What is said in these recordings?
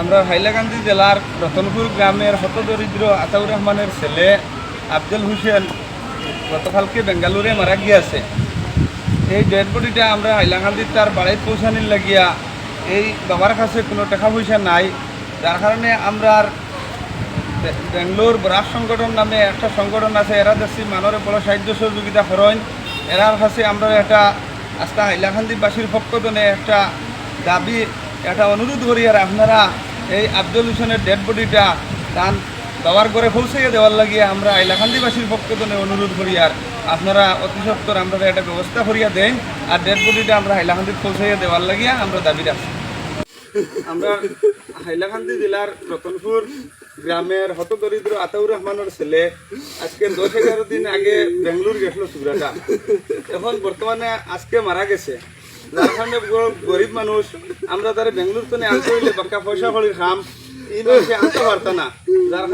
আমরা হাইলাকান্দি জেলার রতনপুর গ্রামের হতদরিদ্র আতাউর রহমানের ছেলে আফজল হোসেন গতকালকে বেঙ্গালুরে মারা গিয়েছে। এই ডেড বডিটা আমরা হাইলাকান্দির তার বাড়িতে পৌঁছানির লাগিয়া এই বাবার কাছে কোনো টাকা পয়সা নাই। যার কারণে আমরা বেঙ্গলোর বরাক সংগঠন নামে একটা সংগঠন আছে, এরা দেখছি মানরে বড় সাহায্য সহযোগিতা করেন এরার কাছে আমরা একটা আজকে হাইলাকান্দিবাসীর পক্ষ একটা দাবি, একটা অনুরোধ করি আর আপনারা এই আব্দুল হোসেনের ডেড বডিটা তান বাবার ঘরে পৌঁছাইয়ে দেওয়ার লাগিয়ে আমরা হাইলাকান্দিবাসীর পক্ষ অনুরোধ করি, আর আপনারা অতি সত্তর আমরা একটা ব্যবস্থা করিয়া দেন, আর ডেড বডিটা আমরা হাইলাকান্দিত পৌঁছাইয়ে দেওয়ার লাগিয়া আমরা দাবি রাখছি। আমরা হাইলাকান্দি জেলার রতনপুর গ্রামের হতদরিদ্র আতাউর রহমানের ছেলে, আজকে দশ এগারো দিন আগে বেঙ্গলোর গেছিল সুরাটা। এখন বর্তমানে আজকে মারা গেছে। যার গরিব মানুষ। আমরা তারা বেঙ্গলোর তো আনতে হইলে বাক্কা পয়সা ফলির খাম। এই মানুষে আনতে পারতো না। যার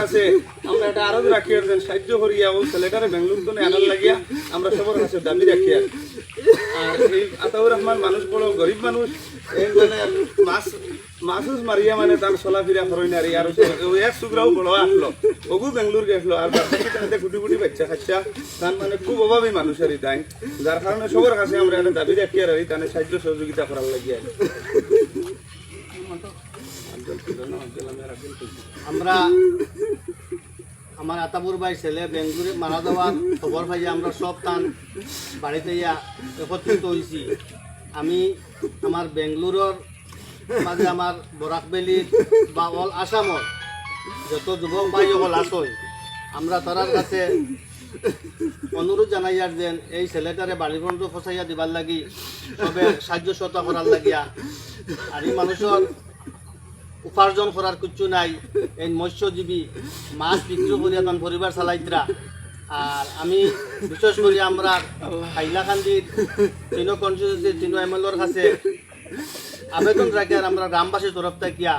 কাছে আমরা এটা আরও রাখি যেন সাহায্য করিয়া ও ছেলেটারে বেঙ্গলোর তো লাগিয়া আমরা সবার কাছে দাবি রাখি আর এই আতাউর রহমান মানুষ বড় মানে মাছ মাছ মারিয়া মানে তার চলাফেরা করেন আর আর এক সুগ্রাও বড় আসলো। ওগু বেঙ্গলোর গেছিল আর তাদের গুটি গুটি বাচ্চা খাচ্ছা তার মানে খুব অভাবী মানুষের তাই যার কারণে সবার কাছে আমরা একটা দাবি রাখি আর তাদের সাহায্য সহযোগিতা করার লাগিয়া। আমরা আমার আতাবুর ভাই ছেলে বেঙ্গুরে মারা যাওয়ার খবর পাই আমরা সব তান বাড়িতে ইয়া একত্রিত হয়েছি আমি আমার বেঙ্গলোরের মাঝে আমার বরাকবেলির বা অল আসামর যত যুবক ভাই অকল আসই আমরা তারার কাছে অনুরোধ জানাইয়ার যেন এই ছেলেটারে বাড়ির পর্যন্ত ফসাইয়া দিবার লাগি সবে সাহায্য সতা করার লাগিয়া আর এই মানুষের উপার্জন করার কিচ্ছু নাই। এই মৎস্যজীবী মাছ বিক্রি করিয়া তার পরিবার চালাইতরা আর আমি বিশেষ করে আমরা হাইলাকান্দির তিনো কনস্টিটিউন্সি তিনো এমএলএর কাছে আবেদন রাখি আর আমরা গ্রামবাসীর তরফ থাকিয়া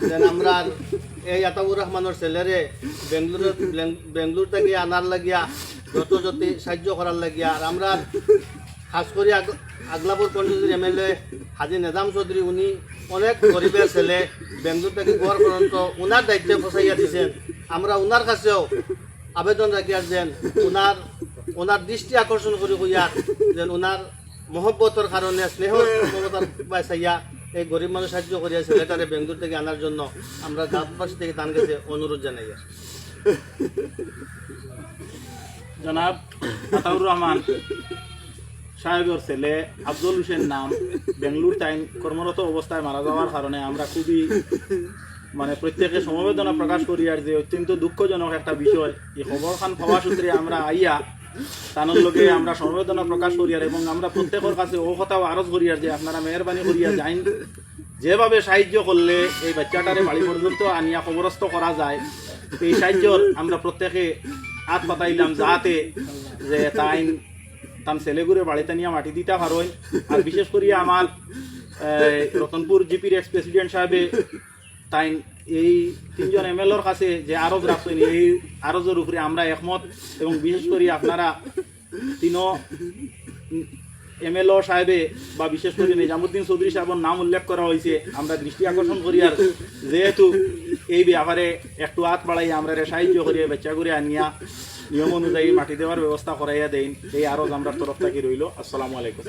যেন আমরা এই আতাউর রহমানের ছেলেরে বেঙ্গলোর বেঙ্গলোর থেকে আনার লাগিয়া, যত যত সাহায্য করার লাগিয়া আর আমরা খাস করে আগ- আগলাপুর পঞ্চায়েতের এমএলএ হাজি নেজাম চৌধুরী উনি অনেক গরিবের ছেলে বেঙ্গলোর থেকে গোয়ার পর্যন্ত উনার দায়িত্বে ফসাইয়া দিয়েছেন আমরা উনার কাছেও আবেদন রাখি আসছেন উনার ওনার দৃষ্টি আকর্ষণ করে কইয়ার যেন উনার মহব্বতর কারণে স্নেহ মমতার পাইসাইয়া এই গরিব মানুষ সাহায্য করিয়া ছেলেটারে বেঙ্গলোর থেকে আনার জন্য আমরা গ্রামবাসী থেকে তার কাছে অনুরোধ জানাই জনাব আতাউর রহমান। সাহেবের ছেলে আফজল হোসেন নাম, বেঙ্গলুর টাইম কর্মরত অবস্থায় মারা যাওয়ার কারণে আমরা খুবই মানে প্রত্যেকে সমবেদনা প্রকাশ করি আর যে অত্যন্ত দুঃখজনক একটা বিষয়। এই খবর খান পাওয়া সূত্রে আমরা আইয়া তানোর লোকে আমরা সমবেদনা প্রকাশ করি আর এবং আমরা প্রত্যেকের কাছে ও কথাও আরজ করি আর যে আপনারা মেহরবানি করিয়া যাইন। যেভাবে সাহায্য করলে এই বাচ্চাটারে বাড়ি পর্যন্ত আনিয়া খবরস্থ করা যায়, এই সাহায্যর আমরা প্রত্যেকে হাত পাতাইলাম যাতে যে তাই তার ছেলেগুড়ে বাড়িতে নিয়ে মাটি দিতে পারোই আর বিশেষ করে আমার রতনপুর জিপির এক্স প্রেসিডেন্ট সাহেবে তাই এই তিনজন এমএলএর কাছে যে আরজ রাখছেন এই আরজের উপরে আমরা একমত। এবং বিশেষ করে আপনারা তিনও এমএলও সাহেবে বা বিশেষ করে নিজামুদ্দিন চৌধুরী সাহেবের নাম উল্লেখ করা হয়েছে আমরা দৃষ্টি আকর্ষণ করি আর যেহেতু এই ব্যাপারে একটু হাত বাড়াই আমরা সাহায্য করি বাচ্চা করে আনিয়া। নিয়ম অনুযায়ী মাটি দেওয়ার ব্যবস্থা করাইয়া দেন এই আরও আমরা তরফ থাকি রইল। আসসালামু আলাইকুম।